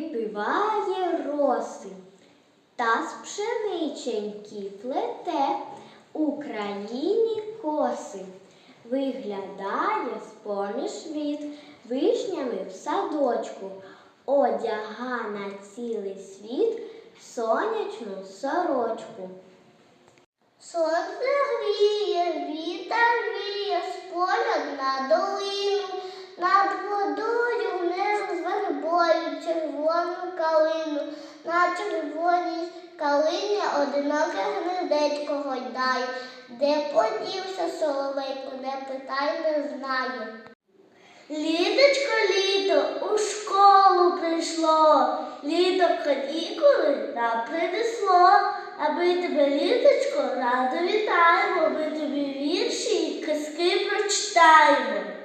випиває роси, та з пшениченьки плете Україні коси. Виглядає з-поміж вишнями в садочку, одяга на цілий світ сонячну сорочку. Сонце гріє, вітер віє з поля на долину, над водою внизу з вербою червону калину, на червоній калині одиноке гнездечко гойдає, де подівся соловейко, не питай, не знає. Літочко, літо у школу прийшло, літо канікули нам принесло, аби тебе, літочко, радо вітаємо, ми тобі вірші і казки прочитаємо.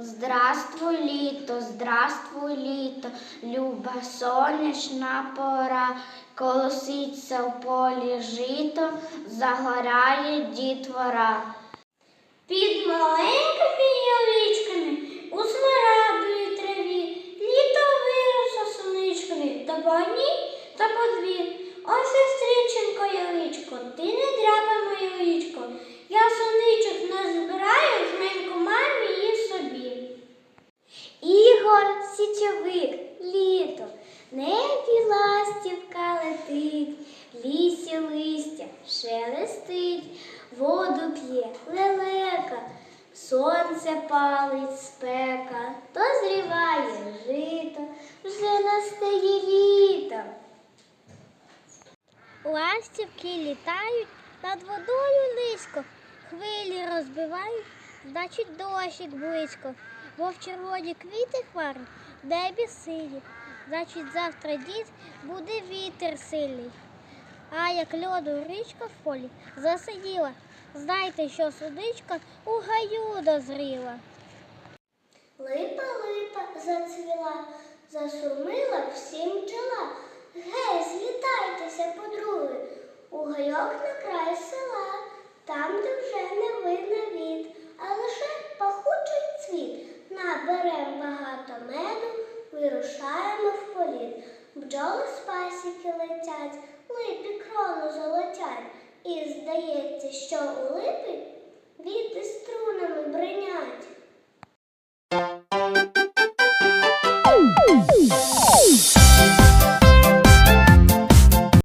Здравствуй, літо, здравствуй, літо, люба сонячна пора, колоситься в полі жито, загоряє дітвора. Під маленькими яличками у смарагдовій траві літо виросла соничками та по одній та по дві. Ой, сестриченько яличко, ти не дряпай Ігор січовик, літо, небі ластівка летить, лісі листя шелестить, воду п'є лелека, сонце палить спека, то зріває жито, вже настає літо. Ластівки літають над водою низько, хвилі розбивають, значить дощик близько, бо в червоні квіти хмари в небі сині, значить завтра дід буде вітер сильний. А як льоду річка в полі засиділа, знайте, що судичка у гаю дозріла. Липа, липа зацвіла, засумила всім чола. Гей, злітайтеся, подруги, у гайок на край села, там, де вже не видно вирушаємо в політ. Бджоли з пасіки летять, липі крону золотять. І здається, що у липі віти струнами бринять.